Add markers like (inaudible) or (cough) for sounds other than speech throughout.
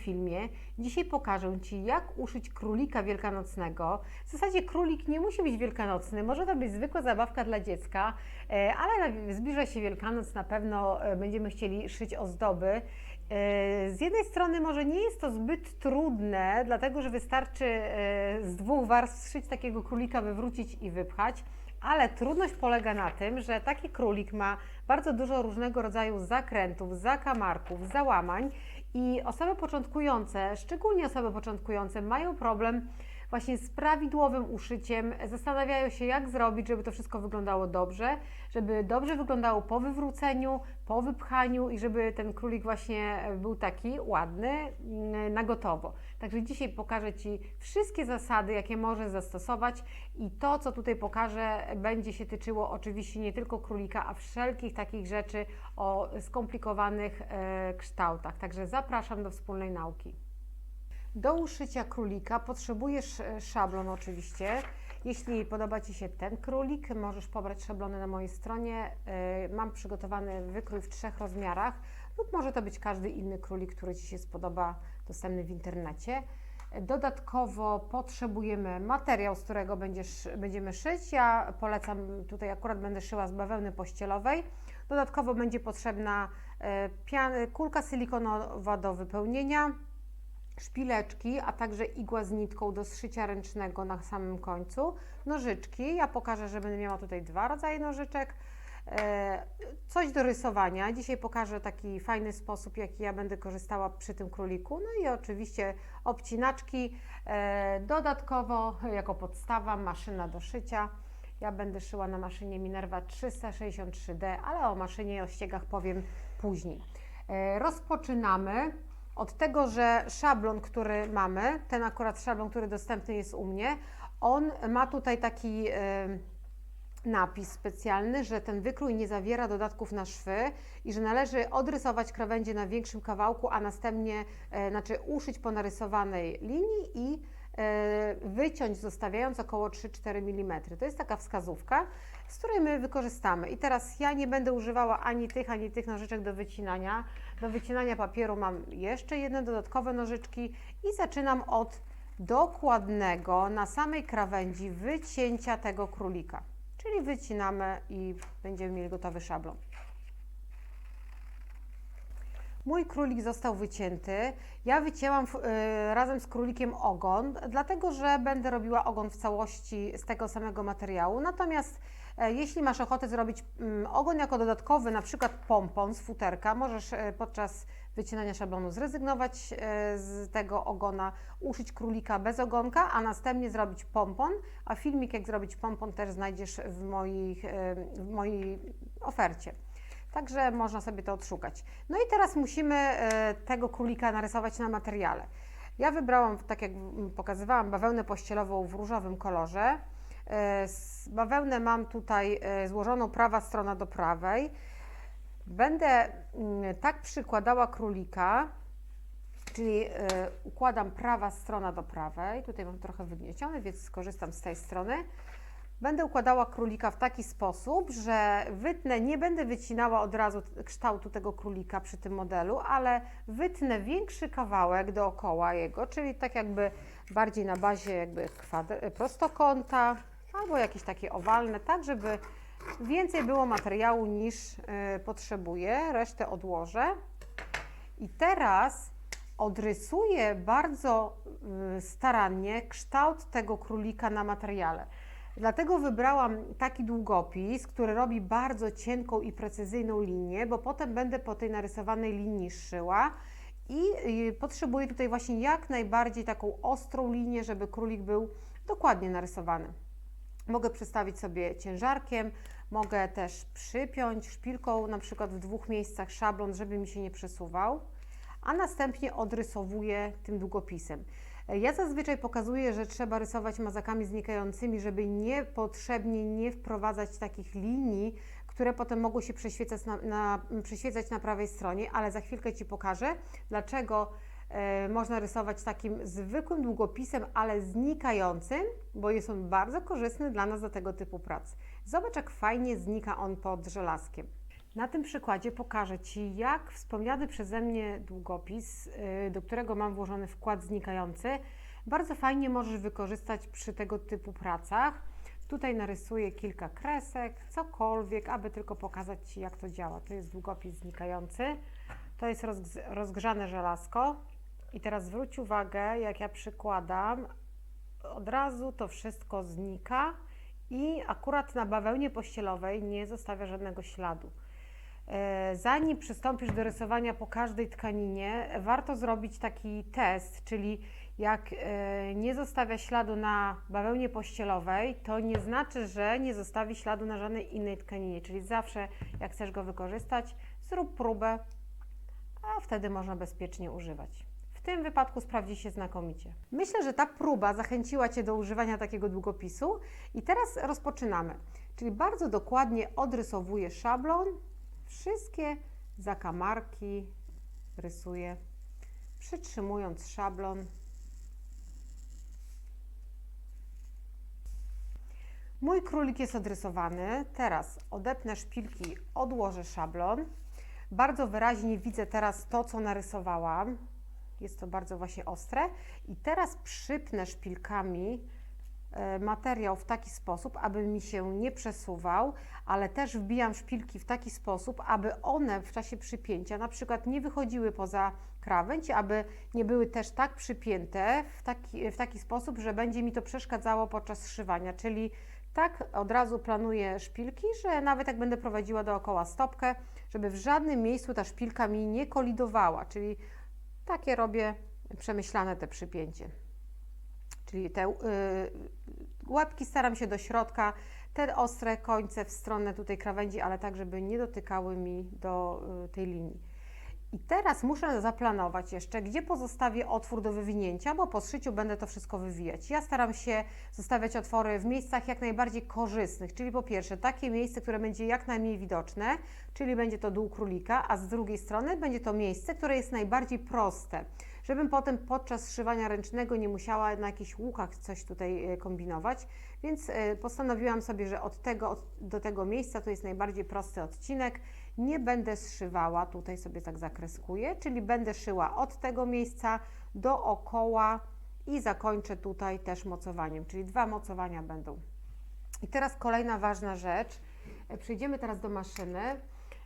filmie. Dzisiaj pokażę Ci, jak uszyć królika wielkanocnego. W zasadzie królik nie musi być wielkanocny, może to być zwykła zabawka dla dziecka, e, ale zbliża się Wielkanoc, na pewno e, będziemy chcieli szyć ozdoby. E, Z jednej strony może nie jest to zbyt trudne, dlatego że wystarczy z dwóch warstw szyć takiego królika, wywrócić i wypchać. Ale trudność polega na tym, że taki królik ma bardzo dużo różnego rodzaju zakrętów, zakamarków, załamań i osoby początkujące, szczególnie osoby początkujące, mają problem właśnie z prawidłowym uszyciem. Zastanawiają się, jak zrobić, żeby to wszystko wyglądało dobrze, żeby dobrze wyglądało po wywróceniu, po wypchaniu i żeby ten królik właśnie był taki ładny mm, na gotowo. Także dzisiaj pokażę Ci wszystkie zasady, jakie możesz zastosować i to, co tutaj pokażę, będzie się tyczyło oczywiście nie tylko królika, a wszelkich takich rzeczy o skomplikowanych e, kształtach. Także zapraszam do wspólnej nauki. Do uszycia królika potrzebujesz e, szablon oczywiście. Jeśli podoba Ci się ten królik, możesz pobrać szablony na mojej stronie. E, Mam przygotowany wykrój w trzech rozmiarach lub może to być każdy inny królik, który Ci się spodoba, dostępny w internecie. Dodatkowo potrzebujemy materiał, z którego będziesz, będziemy szyć. Ja polecam, tutaj akurat będę szyła z bawełny pościelowej. Dodatkowo będzie potrzebna e, pian, kulka silikonowa do wypełnienia, szpileczki, a także igła z nitką do zszycia ręcznego na samym końcu, nożyczki. Ja pokażę, że będę miała tutaj dwa rodzaje nożyczek. E, Coś do rysowania. Dzisiaj pokażę taki fajny sposób, jaki ja będę korzystała przy tym króliku. No i oczywiście obcinaczki. E, Dodatkowo jako podstawa maszyna do szycia. Ja będę szyła na maszynie Minerva 363D, ale o maszynie i o ściegach powiem później. E, Rozpoczynamy od tego, że szablon, który mamy, ten akurat szablon, który dostępny jest u mnie, on ma tutaj taki napis specjalny, że ten wykrój nie zawiera dodatków na szwy i że należy odrysować krawędzie na większym kawałku, a następnie e, znaczy uszyć po narysowanej linii i e, wyciąć zostawiając około 3-4 mm. To jest taka wskazówka, z której my wykorzystamy. I teraz ja nie będę używała ani tych, ani tych nożyczek do wycinania. Do wycinania papieru mam jeszcze jedne dodatkowe nożyczki i zaczynam od dokładnego na samej krawędzi wycięcia tego królika. Czyli wycinamy i będziemy mieli gotowy szablon. Mój królik został wycięty. Ja wycięłam w- y, razem z królikiem ogon, dlatego że będę robiła ogon w całości z tego samego materiału. Natomiast jeśli masz ochotę zrobić mm, ogon jako dodatkowy, na przykład pompon z futerka, możesz e, podczas wycinania szablonu zrezygnować e, z tego ogona, uszyć królika bez ogonka, a następnie zrobić pompon. A filmik, jak zrobić pompon, też znajdziesz w, moich, e, w mojej ofercie. Także można sobie to odszukać. No i teraz musimy e, tego królika narysować na materiale. Ja wybrałam, tak jak mm, pokazywałam, bawełnę pościelową w różowym kolorze. E, Bawełnę mam tutaj e, złożoną prawa strona do prawej. Będę mm, tak przykładała królika, czyli e, układam prawa strona do prawej. Tutaj mam trochę wygnieciony, więc skorzystam z tej strony. Będę układała królika w taki sposób, że wytnę, nie będę wycinała od razu kształtu tego królika przy tym modelu, ale wytnę większy kawałek dookoła jego, czyli tak jakby bardziej na bazie jakby prostokąta albo jakieś takie owalne, tak żeby więcej było materiału niż y, potrzebuję. Resztę odłożę. I teraz odrysuję bardzo y, starannie kształt tego królika na materiale. Dlatego wybrałam taki długopis, który robi bardzo cienką i precyzyjną linię, bo potem będę po tej narysowanej linii szyła i y, potrzebuję tutaj właśnie jak najbardziej taką ostrą linię, żeby królik był dokładnie narysowany. Mogę przestawić sobie ciężarkiem, mogę też przypiąć szpilką na przykład w dwóch miejscach szablon, żeby mi się nie przesuwał, a następnie odrysowuję tym długopisem. Ja zazwyczaj pokazuję, że trzeba rysować mazakami znikającymi, żeby niepotrzebnie nie wprowadzać takich linii, które potem mogą się przeświecać na, na, przeświecać na prawej stronie, ale za chwilkę Ci pokażę, dlaczego można rysować takim zwykłym długopisem, ale znikającym, bo jest on bardzo korzystny dla nas do tego typu prac. Zobacz, jak fajnie znika on pod żelazkiem. Na tym przykładzie pokażę Ci, jak wspomniany przeze mnie długopis, y, do którego mam włożony wkład znikający, bardzo fajnie możesz wykorzystać przy tego typu pracach. Tutaj narysuję kilka kresek, cokolwiek, aby tylko pokazać Ci, jak to działa. To jest długopis znikający, to jest rozg- rozgrzane żelazko. I teraz zwróć uwagę, jak ja przykładam, od razu to wszystko znika i akurat na bawełnie pościelowej nie zostawia żadnego śladu. E, Zanim przystąpisz do rysowania po każdej tkaninie, warto zrobić taki test, czyli jak e, nie zostawia śladu na bawełnie pościelowej, to nie znaczy, że nie zostawi śladu na żadnej innej tkaninie. Czyli zawsze, jak chcesz go wykorzystać, zrób próbę, a wtedy można bezpiecznie używać. W tym wypadku sprawdzi się znakomicie. Myślę, że ta próba zachęciła Cię do używania takiego długopisu i teraz rozpoczynamy. Czyli bardzo dokładnie odrysowuję szablon, wszystkie zakamarki rysuję, przytrzymując szablon. Mój królik jest odrysowany. Teraz odepnę szpilki, odłożę szablon. Bardzo wyraźnie widzę teraz to, co narysowałam. Jest to bardzo właśnie ostre. I teraz przypnę szpilkami e, materiał w taki sposób, aby mi się nie przesuwał, ale też wbijam szpilki w taki sposób, aby one w czasie przypięcia na przykład nie wychodziły poza krawędź, aby nie były też tak przypięte w taki, w taki sposób, że będzie mi to przeszkadzało podczas zszywania, czyli tak od razu planuję szpilki, że nawet jak będę prowadziła dookoła stopkę, żeby w żadnym miejscu ta szpilka mi nie kolidowała, czyli takie robię przemyślane te przypięcie. Czyli te y, łapki staram się do środka, te ostre końce w stronę tutaj krawędzi, ale tak, żeby nie dotykały mi do y, tej linii. I teraz muszę zaplanować jeszcze, gdzie pozostawię otwór do wywinięcia, bo po zszyciu będę to wszystko wywijać. Ja staram się zostawiać otwory w miejscach jak najbardziej korzystnych, czyli po pierwsze takie miejsce, które będzie jak najmniej widoczne, czyli będzie to dół królika, a z drugiej strony będzie to miejsce, które jest najbardziej proste, żebym potem podczas zszywania ręcznego nie musiała na jakichś łukach coś tutaj e, kombinować, więc e, postanowiłam sobie, że od tego do tego miejsca to jest najbardziej prosty odcinek. Nie będę zszywała, tutaj sobie tak zakreskuję, czyli będę szyła od tego miejsca dookoła i zakończę tutaj też mocowaniem, czyli dwa mocowania będą. I teraz kolejna ważna rzecz. E, Przejdziemy teraz do maszyny.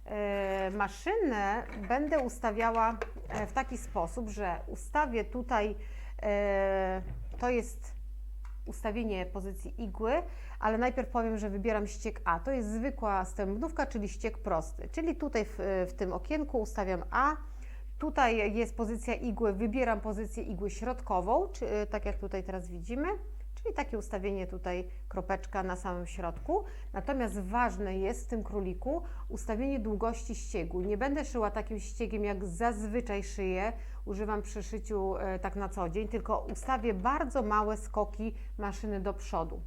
E, Maszynę będę ustawiała e, w taki sposób, że ustawię tutaj, to jest ustawienie pozycji igły, ale najpierw powiem, że wybieram ściek A. To jest zwykła stępnówka, czyli ściek prosty. Czyli tutaj w, w tym okienku ustawiam A. Tutaj jest pozycja igły, wybieram pozycję igły środkową, czy, tak jak tutaj teraz widzimy. Czyli takie ustawienie tutaj, kropeczka na samym środku. Natomiast ważne jest w tym króliku ustawienie długości ściegu. Nie będę szyła takim ściegiem, jak zazwyczaj szyję, używam przy szyciu e, tak na co dzień, tylko ustawię bardzo małe skoki maszyny do przodu.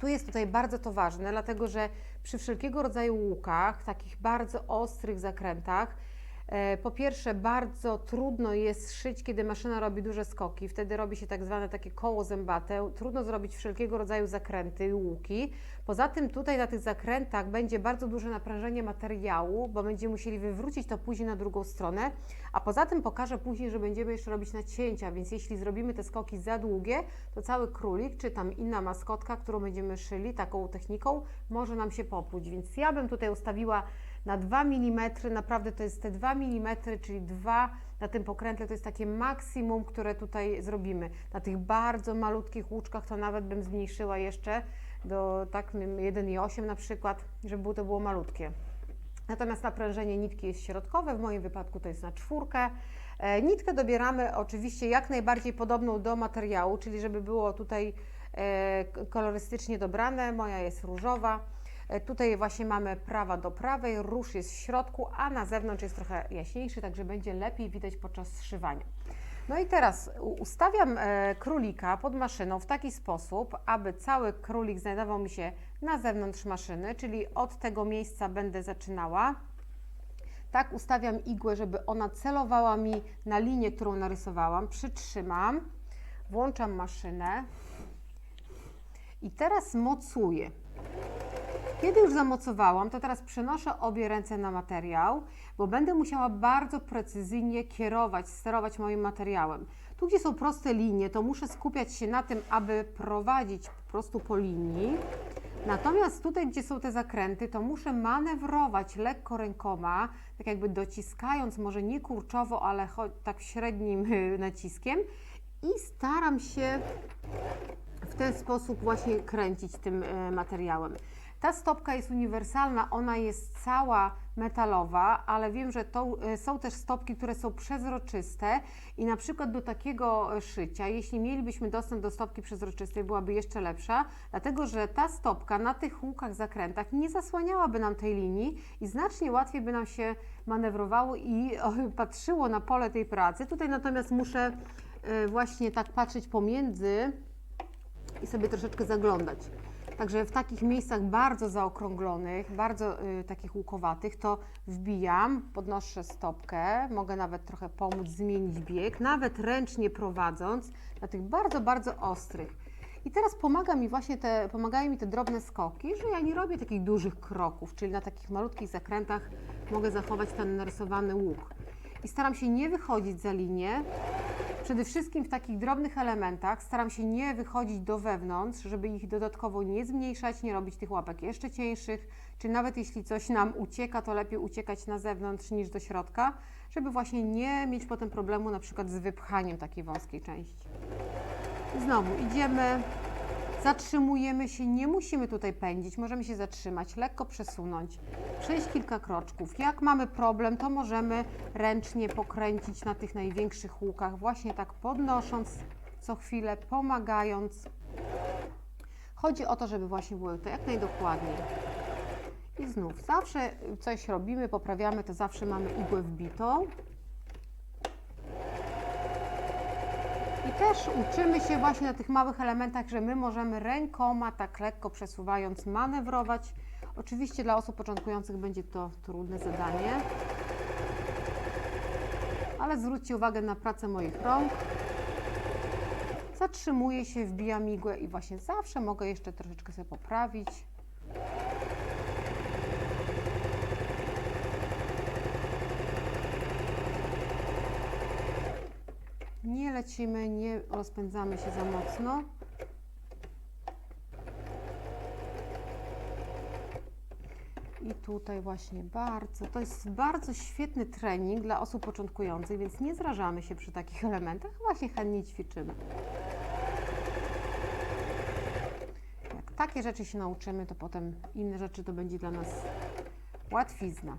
Tu jest tutaj bardzo to ważne, dlatego że przy wszelkiego rodzaju łukach, takich bardzo ostrych zakrętach, po pierwsze, bardzo trudno jest szyć, kiedy maszyna robi duże skoki. Wtedy robi się tak zwane takie koło zębate. Trudno zrobić wszelkiego rodzaju zakręty łuki. Poza tym tutaj na tych zakrętach będzie bardzo duże naprężenie materiału, bo będziemy musieli wywrócić to później na drugą stronę. A poza tym pokażę później, że będziemy jeszcze robić nacięcia, więc jeśli zrobimy te skoki za długie, to cały królik, czy tam inna maskotka, którą będziemy szyli taką techniką, może nam się popłuć. Więc ja bym tutaj ustawiła na 2 mm, naprawdę to jest te 2 mm, czyli 2 na tym pokrętle to jest takie maksimum, które tutaj zrobimy. Na tych bardzo malutkich łuczkach to nawet bym zmniejszyła jeszcze do tak 1,8 na przykład, żeby to było malutkie. Natomiast naprężenie nitki jest środkowe, w moim wypadku to jest na czwórkę. E, nitkę dobieramy oczywiście jak najbardziej podobną do materiału, czyli żeby było tutaj e, kolorystycznie dobrane. Moja jest różowa. E, Tutaj właśnie mamy prawa do prawej, róż jest w środku, a na zewnątrz jest trochę jaśniejszy, także będzie lepiej widać podczas zszywania. No i teraz ustawiam e, królika pod maszyną w taki sposób, aby cały królik znajdował mi się na zewnątrz maszyny, czyli od tego miejsca będę zaczynała. Tak ustawiam igłę, żeby ona celowała mi na linię, którą narysowałam. Przytrzymam, włączam maszynę i teraz mocuję. Kiedy już zamocowałam, to teraz przenoszę obie ręce na materiał, bo będę musiała bardzo precyzyjnie kierować, sterować moim materiałem. Tu, gdzie są proste linie, to muszę skupiać się na tym, aby prowadzić po prostu po linii. Natomiast tutaj, gdzie są te zakręty, to muszę manewrować lekko rękoma, tak jakby dociskając, może nie kurczowo, ale tak średnim y, naciskiem i staram się w ten sposób właśnie kręcić tym e, materiałem. Ta stopka jest uniwersalna, ona jest cała metalowa, ale wiem, że to, e, są też stopki, które są przezroczyste i na przykład do takiego e, szycia, jeśli mielibyśmy dostęp do stopki przezroczystej, byłaby jeszcze lepsza, dlatego że ta stopka na tych łukach, zakrętach nie zasłaniałaby nam tej linii i znacznie łatwiej by nam się manewrowało i patrzyło na pole tej pracy. Tutaj natomiast muszę e, właśnie tak patrzeć pomiędzy i sobie troszeczkę zaglądać. Także w takich miejscach bardzo zaokrąglonych, bardzo y, takich łukowatych, to wbijam, podnoszę stopkę, mogę nawet trochę pomóc zmienić bieg, nawet ręcznie prowadząc na tych bardzo, bardzo ostrych. I teraz pomaga mi właśnie te, pomagają mi te drobne skoki, że ja nie robię takich dużych kroków, czyli na takich malutkich zakrętach mogę zachować ten narysowany łuk. I staram się nie wychodzić za linię, Przede wszystkim w takich drobnych elementach staram się nie wychodzić do wewnątrz, żeby ich dodatkowo nie zmniejszać, nie robić tych łapek jeszcze cieńszych, czy nawet jeśli coś nam ucieka, to lepiej uciekać na zewnątrz niż do środka, żeby właśnie nie mieć potem problemu na przykład z wypchaniem takiej wąskiej części. Znowu idziemy, zatrzymujemy się, nie musimy tutaj pędzić, możemy się zatrzymać, lekko przesunąć, przejść kilka kroczków. Jak mamy problem, to możemy ręcznie pokręcić na tych największych łukach, właśnie tak podnosząc co chwilę, pomagając. Chodzi o to, żeby właśnie było to jak najdokładniej. I znów, zawsze coś robimy, poprawiamy, to zawsze mamy igłę wbitą. I też uczymy się właśnie na tych małych elementach, że my możemy rękoma tak lekko przesuwając manewrować. Oczywiście dla osób początkujących będzie to trudne zadanie. Ale zwróćcie uwagę na pracę moich rąk. Zatrzymuję się, wbijam igłę i właśnie zawsze mogę jeszcze troszeczkę sobie poprawić. Nie lecimy, nie rozpędzamy się za mocno. I tutaj właśnie bardzo, to jest bardzo świetny trening dla osób początkujących, więc nie zrażamy się przy takich elementach, właśnie chętnie ćwiczymy. Jak takie rzeczy się nauczymy, to potem inne rzeczy to będzie dla nas łatwizna.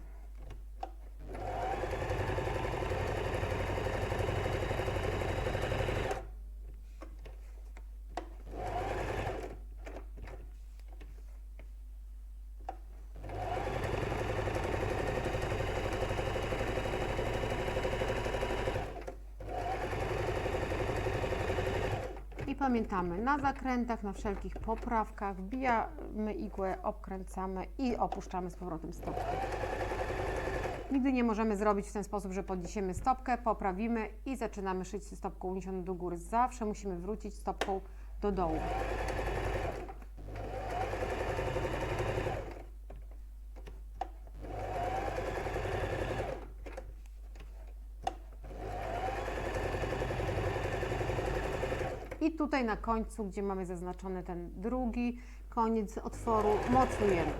I pamiętamy, na zakrętach, na wszelkich poprawkach wbijamy igłę, obkręcamy i opuszczamy z powrotem stopkę. Nigdy nie możemy zrobić w ten sposób, że podniesiemy stopkę, poprawimy i zaczynamy szyć stopką uniesioną do góry. Zawsze musimy wrócić stopką do dołu. Tutaj na końcu, gdzie mamy zaznaczony ten drugi koniec otworu, mocujemy.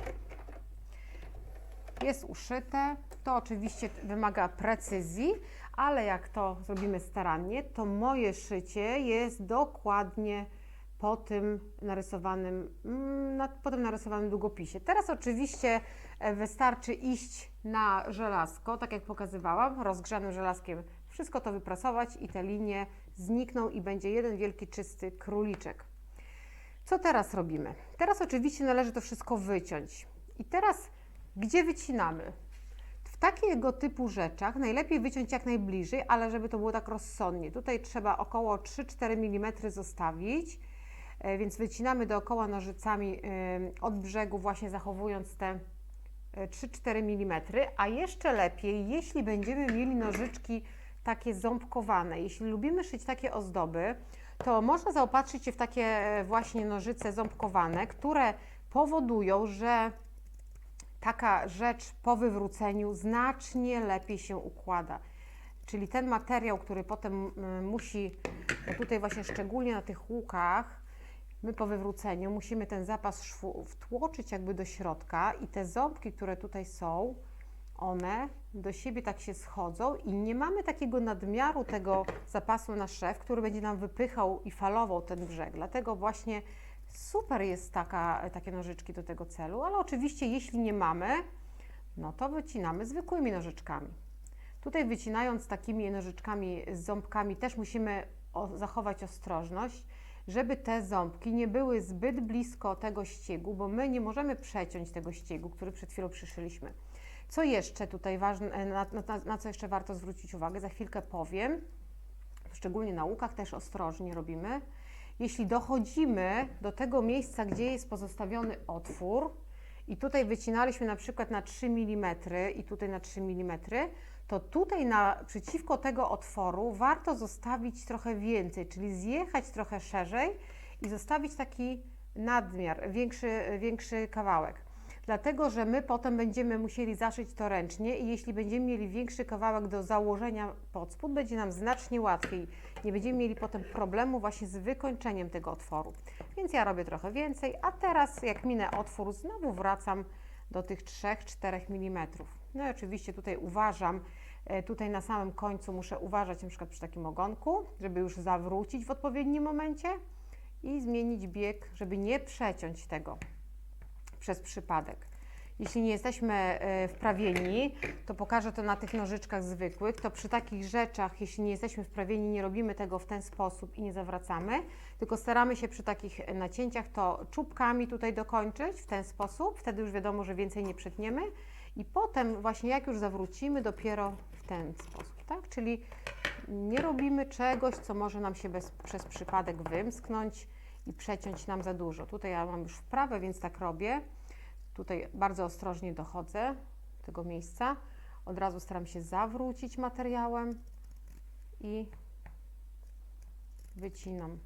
Jest uszyte. To oczywiście wymaga precyzji, ale jak to zrobimy starannie, to moje szycie jest dokładnie po tym narysowanym, mm, po tym narysowanym długopisie. Teraz oczywiście e, wystarczy iść na żelazko, tak jak pokazywałam, rozgrzanym żelazkiem wszystko to wyprasować i te linie znikną i będzie jeden wielki czysty króliczek. Co teraz robimy? Teraz oczywiście należy to wszystko wyciąć. I teraz gdzie wycinamy? W takiego typu rzeczach najlepiej wyciąć jak najbliżej, ale żeby to było tak rozsądnie. Tutaj trzeba około 3-4 mm zostawić, e, więc wycinamy dookoła nożycami e, od brzegu, właśnie zachowując te e, 3-4 mm, a jeszcze lepiej, jeśli będziemy mieli nożyczki takie ząbkowane. Jeśli lubimy szyć takie ozdoby, to można zaopatrzyć się w takie e, właśnie nożyce ząbkowane, które powodują, że taka rzecz po wywróceniu znacznie lepiej się układa. Czyli ten materiał, który potem musi, no tutaj właśnie szczególnie na tych łukach, my po wywróceniu musimy ten zapas szwu wtłoczyć jakby do środka i te ząbki, które tutaj są, one do siebie tak się schodzą i nie mamy takiego nadmiaru tego zapasu na szef, który będzie nam wypychał i falował ten brzeg. Dlatego właśnie super jest taka, takie nożyczki do tego celu, ale oczywiście jeśli nie mamy, no to wycinamy zwykłymi nożyczkami. Tutaj wycinając takimi nożyczkami z ząbkami też musimy zachować ostrożność, żeby te ząbki nie były zbyt blisko tego ściegu, bo my nie możemy przeciąć tego ściegu, który przed chwilą przyszyliśmy. Co jeszcze tutaj ważne, na, na, na co jeszcze warto zwrócić uwagę, za chwilkę powiem, szczególnie na łukach też ostrożnie robimy. Jeśli dochodzimy do tego miejsca, gdzie jest pozostawiony otwór i tutaj wycinaliśmy na przykład na 3 mm i tutaj na 3 mm, to tutaj naprzeciwko tego otworu warto zostawić trochę więcej, czyli zjechać trochę szerzej i zostawić taki nadmiar, większy, większy kawałek. Dlatego, że my potem będziemy musieli zaszyć to ręcznie i jeśli będziemy mieli większy kawałek do założenia pod spód, będzie nam znacznie łatwiej. Nie będziemy mieli potem problemu właśnie z wykończeniem tego otworu. Więc ja robię trochę więcej, a teraz jak minę otwór, znowu wracam do tych 3-4 mm. No i oczywiście tutaj uważam, e, tutaj na samym końcu muszę uważać na przykład przy takim ogonku, żeby już zawrócić w odpowiednim momencie i zmienić bieg, żeby nie przeciąć tego przez przypadek. Jeśli nie jesteśmy e, wprawieni, to pokażę to na tych nożyczkach zwykłych, to przy takich rzeczach, jeśli nie jesteśmy wprawieni, nie robimy tego w ten sposób i nie zawracamy, tylko staramy się przy takich nacięciach to czubkami tutaj dokończyć w ten sposób, wtedy już wiadomo, że więcej nie przetniemy i potem właśnie jak już zawrócimy, dopiero w ten sposób, tak? Czyli nie robimy czegoś, co może nam się bez, przez przypadek wymsknąć i przeciąć nam za dużo. Tutaj ja mam już wprawę, więc tak robię. Tutaj bardzo ostrożnie dochodzę do tego miejsca. Od razu staram się zawrócić materiałem i wycinam.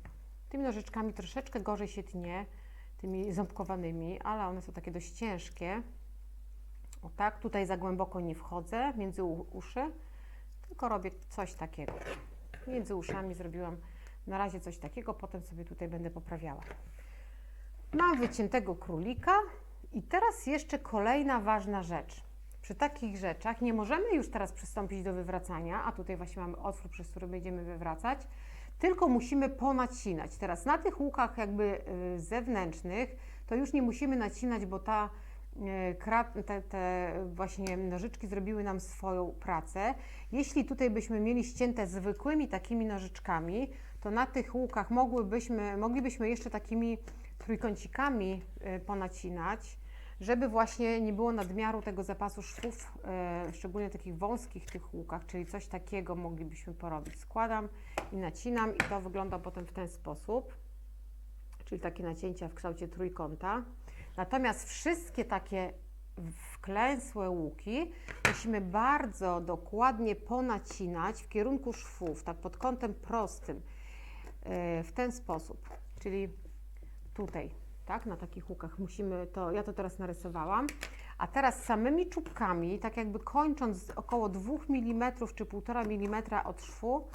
Tymi nożyczkami troszeczkę gorzej się tnie, tymi ząbkowanymi, ale one są takie dość ciężkie. O tak, tutaj za głęboko nie wchodzę między uszy, tylko robię coś takiego. Między uszami zrobiłam na razie coś takiego, potem sobie tutaj będę poprawiała. Mam wyciętego królika i teraz jeszcze kolejna ważna rzecz. Przy takich rzeczach nie możemy już teraz przystąpić do wywracania, a tutaj właśnie mamy otwór, przez który będziemy wywracać, tylko musimy ponacinać. Teraz na tych łukach jakby y, zewnętrznych to już nie musimy nacinać, bo ta y, te, te, właśnie nożyczki zrobiły nam swoją pracę. Jeśli tutaj byśmy mieli ścięte zwykłymi takimi nożyczkami, to na tych łukach mogłybyśmy, moglibyśmy jeszcze takimi trójkącikami y, ponacinać, żeby właśnie nie było nadmiaru tego zapasu szwów, y, szczególnie takich wąskich tych łukach, czyli coś takiego moglibyśmy porobić. Składam i nacinam i to wygląda potem w ten sposób, czyli takie nacięcia w kształcie trójkąta. Natomiast wszystkie takie wklęsłe łuki musimy bardzo dokładnie ponacinać w kierunku szwów, tak pod kątem prostym, w ten sposób, czyli tutaj, tak, na takich łukach. Musimy to, ja to teraz narysowałam, a teraz samymi czubkami, tak jakby kończąc około 2 mm czy 1,5 mm od szwu,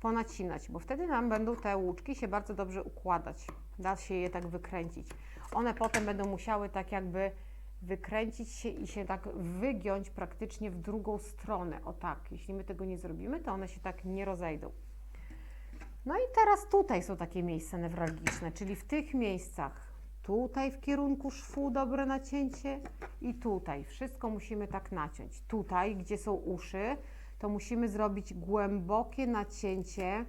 ponacinać, bo wtedy nam będą te łuczki się bardzo dobrze układać, da się je tak wykręcić. One potem będą musiały tak jakby wykręcić się i się tak wygiąć praktycznie w drugą stronę, o tak, jeśli my tego nie zrobimy, to one się tak nie rozejdą. No i teraz tutaj są takie miejsca newralgiczne, czyli w tych miejscach, tutaj w kierunku szwu dobre nacięcie i tutaj. Wszystko musimy tak naciąć. Tutaj, gdzie są uszy, to musimy zrobić głębokie nacięcie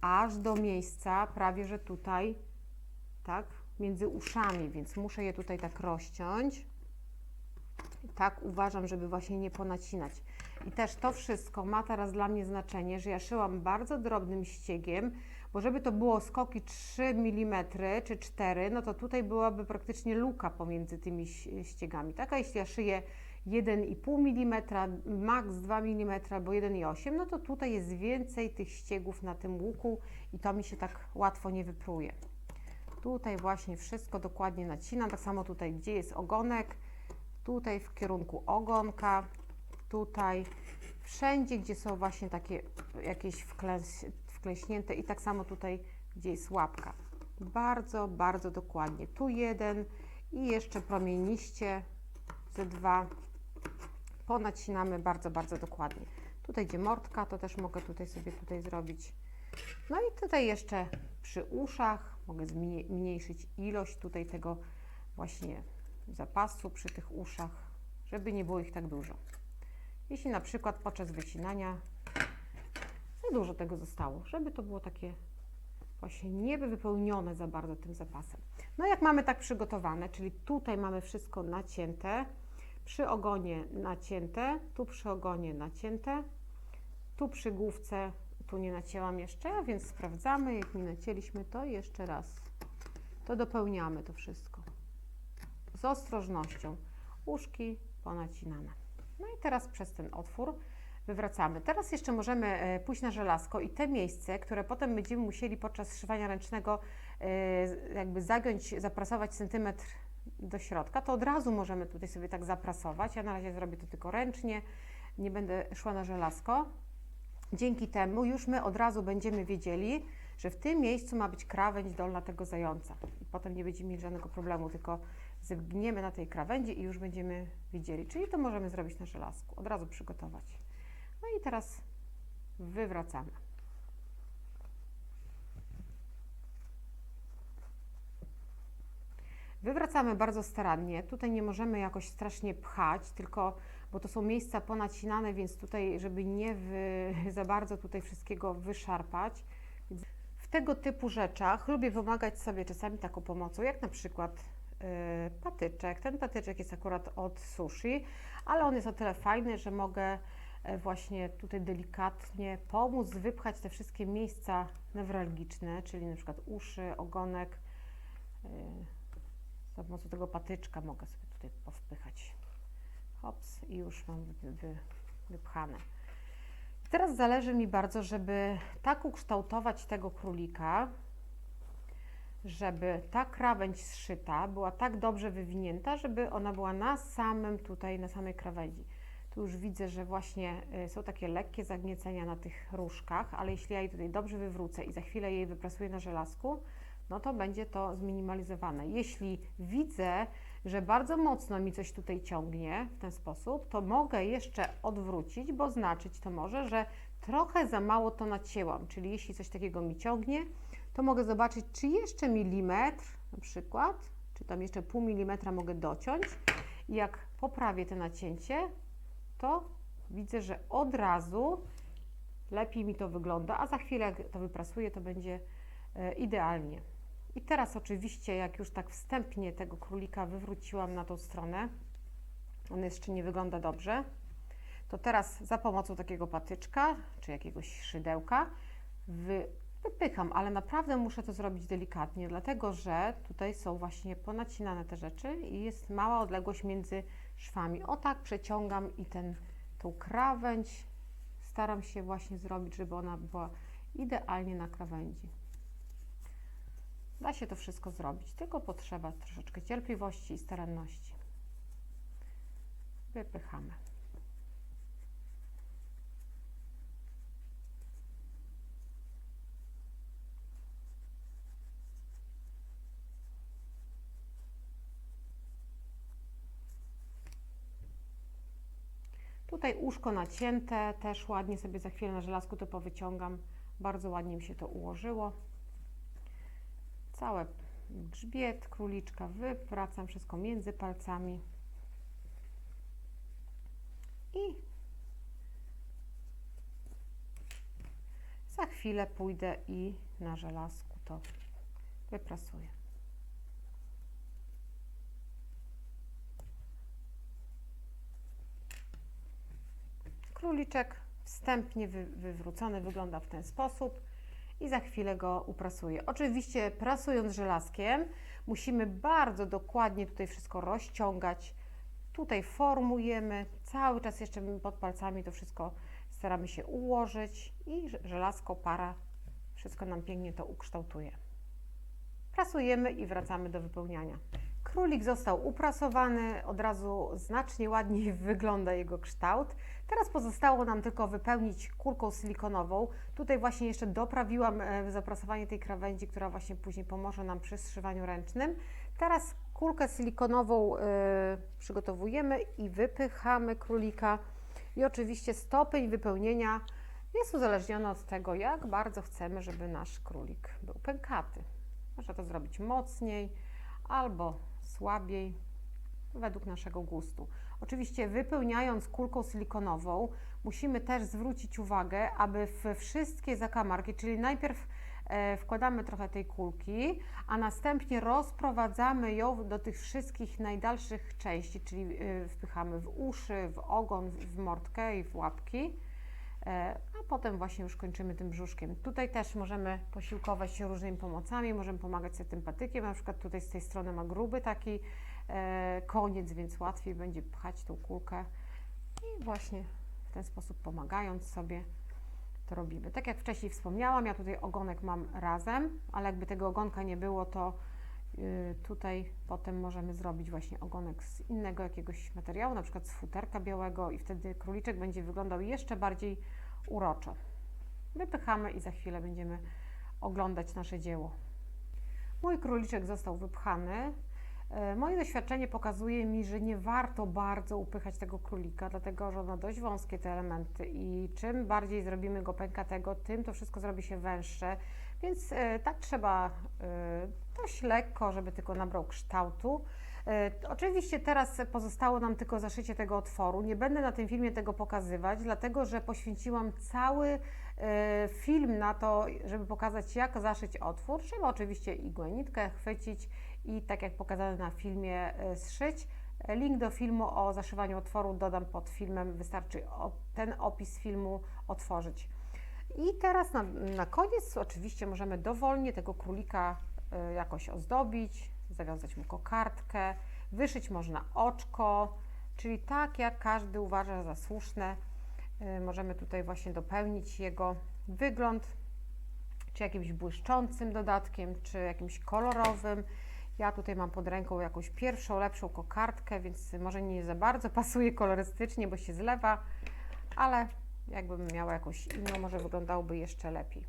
aż do miejsca, prawie że tutaj, tak, między uszami, więc muszę je tutaj tak rozciąć. Tak uważam, żeby właśnie nie ponacinać. I też to wszystko ma teraz dla mnie znaczenie, że ja szyłam bardzo drobnym ściegiem, bo żeby to było skoki 3 mm czy 4, no to tutaj byłaby praktycznie luka pomiędzy tymi ściegami. Tak, a jeśli ja szyję 1,5 mm, max 2 mm albo 1,8, no to tutaj jest więcej tych ściegów na tym łuku i to mi się tak łatwo nie wypruje. Tutaj właśnie wszystko dokładnie nacinam, tak samo tutaj, gdzie jest ogonek, tutaj w kierunku ogonka, tutaj, wszędzie, gdzie są właśnie takie jakieś wklęs, wklęśnięte i tak samo tutaj, gdzie jest łapka. Bardzo, bardzo dokładnie. Tu jeden i jeszcze promieniście ze dwa. Ponacinamy bardzo, bardzo dokładnie. Tutaj, gdzie mordka, to też mogę tutaj sobie tutaj zrobić. No i tutaj jeszcze przy uszach mogę zmniejszyć ilość tutaj tego właśnie zapasu przy tych uszach, żeby nie było ich tak dużo. Jeśli na przykład podczas wycinania za dużo tego zostało, żeby to było takie właśnie nie wypełnione za bardzo tym zapasem. No jak mamy tak przygotowane, czyli tutaj mamy wszystko nacięte, przy ogonie nacięte, tu przy ogonie nacięte, tu przy główce, tu nie nacięłam jeszcze, więc sprawdzamy, jak nie nacięliśmy, to jeszcze raz. To dopełniamy to wszystko. Z ostrożnością. Uszki ponacinane. No i teraz przez ten otwór wywracamy. Teraz jeszcze możemy e, pójść na żelazko i te miejsce, które potem będziemy musieli podczas szywania ręcznego e, jakby zagiąć, zaprasować centymetr do środka, to od razu możemy tutaj sobie tak zaprasować. Ja na razie zrobię to tylko ręcznie, nie będę szła na żelazko. Dzięki temu już my od razu będziemy wiedzieli, że w tym miejscu ma być krawędź dolna tego zająca. I potem nie będziemy mieli żadnego problemu, tylko zgniemy na tej krawędzi i już będziemy widzieli. Czyli to możemy zrobić na żelazku, od razu przygotować. No i teraz wywracamy. Wywracamy bardzo starannie. Tutaj nie możemy jakoś strasznie pchać, tylko bo to są miejsca ponacinane, więc tutaj, żeby nie wy, (laughs) za bardzo tutaj wszystkiego wyszarpać. W tego typu rzeczach lubię pomagać sobie czasami taką pomocą, jak na przykład patyczek. Ten patyczek jest akurat od sushi, ale on jest o tyle fajny, że mogę yy, właśnie tutaj delikatnie pomóc wypchać te wszystkie miejsca newralgiczne, czyli na przykład uszy, ogonek. Yy, za pomocą tego patyczka mogę sobie tutaj powpychać. Hops i już mam wy, wy, wypchane. Teraz zależy mi bardzo, żeby tak ukształtować tego królika, żeby ta krawędź zszyta była tak dobrze wywinięta, żeby ona była na samym tutaj, na samej krawędzi. Tu już widzę, że właśnie y, są takie lekkie zagniecenia na tych różkach, ale jeśli ja jej tutaj dobrze wywrócę i za chwilę jej wyprasuję na żelazku, no to będzie to zminimalizowane. Jeśli widzę, że bardzo mocno mi coś tutaj ciągnie w ten sposób, to mogę jeszcze odwrócić, bo znaczyć to może, że trochę za mało to nacięłam. Czyli jeśli coś takiego mi ciągnie, to mogę zobaczyć, czy jeszcze milimetr na przykład, czy tam jeszcze pół milimetra mogę dociąć. I jak poprawię to nacięcie, to widzę, że od razu lepiej mi to wygląda, a za chwilę jak to wyprasuję, to będzie e, idealnie. I teraz oczywiście, jak już tak wstępnie tego królika wywróciłam na tą stronę, on jeszcze nie wygląda dobrze, to teraz za pomocą takiego patyczka, czy jakiegoś szydełka wy, wypycham, ale naprawdę muszę to zrobić delikatnie, dlatego że tutaj są właśnie ponacinane te rzeczy i jest mała odległość między szwami. O tak przeciągam i ten, tą krawędź staram się właśnie zrobić, żeby ona była idealnie na krawędzi. Da się to wszystko zrobić, tylko potrzeba troszeczkę cierpliwości i staranności. Wypychamy. Tutaj uszko nacięte, też ładnie sobie za chwilę na żelazku to powyciągam. Bardzo ładnie mi się to ułożyło całe grzbiet króliczka, wypracam wszystko między palcami i za chwilę pójdę i na żelazku to wyprasuję. Króliczek wstępnie wy, wywrócony wygląda w ten sposób i za chwilę go uprasuję. Oczywiście prasując żelazkiem musimy bardzo dokładnie tutaj wszystko rozciągać. Tutaj formujemy, cały czas jeszcze pod palcami to wszystko staramy się ułożyć i żelazko, para, wszystko nam pięknie to ukształtuje. Prasujemy i wracamy do wypełniania. Królik został uprasowany, od razu znacznie ładniej (laughs) wygląda jego kształt. Teraz pozostało nam tylko wypełnić kulką silikonową. Tutaj właśnie jeszcze doprawiłam e, zaprasowanie tej krawędzi, która właśnie później pomoże nam przy zszywaniu ręcznym. Teraz kulkę silikonową e, przygotowujemy i wypychamy królika. I oczywiście stopień wypełnienia jest uzależniony od tego, jak bardzo chcemy, żeby nasz królik był pękaty. Można to zrobić mocniej albo słabiej, według naszego gustu. Oczywiście wypełniając kulką silikonową musimy też zwrócić uwagę, aby w wszystkie zakamarki, czyli najpierw e, wkładamy trochę tej kulki, a następnie rozprowadzamy ją do tych wszystkich najdalszych części, czyli e, wpychamy w uszy, w ogon, w mordkę i w łapki. E, a potem właśnie już kończymy tym brzuszkiem. Tutaj też możemy posiłkować się różnymi pomocami, możemy pomagać sobie tym patykiem, na przykład tutaj z tej strony ma gruby taki e, koniec, więc łatwiej będzie pchać tą kulkę i właśnie w ten sposób pomagając sobie to robimy. Tak jak wcześniej wspomniałam, ja tutaj ogonek mam razem, ale jakby tego ogonka nie było, to tutaj potem możemy zrobić właśnie ogonek z innego jakiegoś materiału, na przykład z futerka białego i wtedy króliczek będzie wyglądał jeszcze bardziej uroczo. Wypychamy i za chwilę będziemy oglądać nasze dzieło. Mój króliczek został wypchany. E, Moje doświadczenie pokazuje mi, że nie warto bardzo upychać tego królika, dlatego że on ma dość wąskie te elementy i czym bardziej zrobimy go pękatego, tym to wszystko zrobi się węższe, więc e, tak trzeba e, dość lekko, żeby tylko nabrał kształtu. E, Oczywiście teraz pozostało nam tylko zaszycie tego otworu. Nie będę na tym filmie tego pokazywać, dlatego że poświęciłam cały film na to, żeby pokazać jak zaszyć otwór. Trzeba oczywiście igłę, nitkę chwycić i tak jak pokazane na filmie zszyć. Link do filmu o zaszywaniu otworu dodam pod filmem, wystarczy ten opis filmu otworzyć. I teraz na, na koniec oczywiście możemy dowolnie tego królika y, jakoś ozdobić, zawiązać mu kokardkę, wyszyć można oczko, czyli tak jak każdy uważa za słuszne. Y, Możemy tutaj właśnie dopełnić jego wygląd, czy jakimś błyszczącym dodatkiem, czy jakimś kolorowym. Ja tutaj mam pod ręką jakąś pierwszą, lepszą kokardkę, więc może nie za bardzo (laughs) pasuje kolorystycznie, bo się zlewa, ale jakbym miała jakąś inną, może wyglądałoby jeszcze lepiej.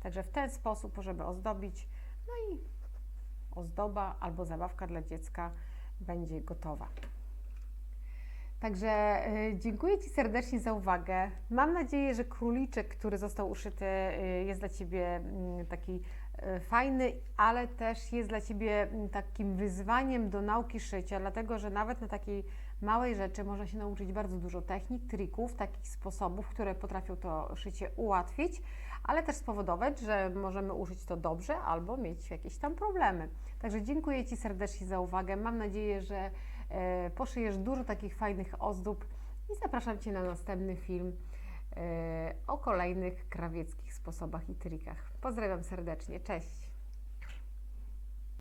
Także w ten sposób, żeby ozdobić, no i ozdoba albo zabawka dla dziecka będzie gotowa. Także y, dziękuję Ci serdecznie za uwagę. Mam nadzieję, że króliczek, który został uszyty, y, jest dla Ciebie mm, taki y, fajny, ale też jest dla Ciebie mm, takim wyzwaniem do nauki szycia, dlatego że nawet na takiej małej rzeczy można się nauczyć bardzo dużo technik, trików, takich sposobów, które potrafią to szycie ułatwić, ale też spowodować, że możemy użyć to dobrze albo mieć jakieś tam problemy. Także dziękuję Ci serdecznie za uwagę. Mam nadzieję, że e, poszyjesz dużo takich fajnych ozdób i zapraszam Cię na następny film e, o kolejnych krawieckich sposobach i trikach. Pozdrawiam serdecznie. Cześć!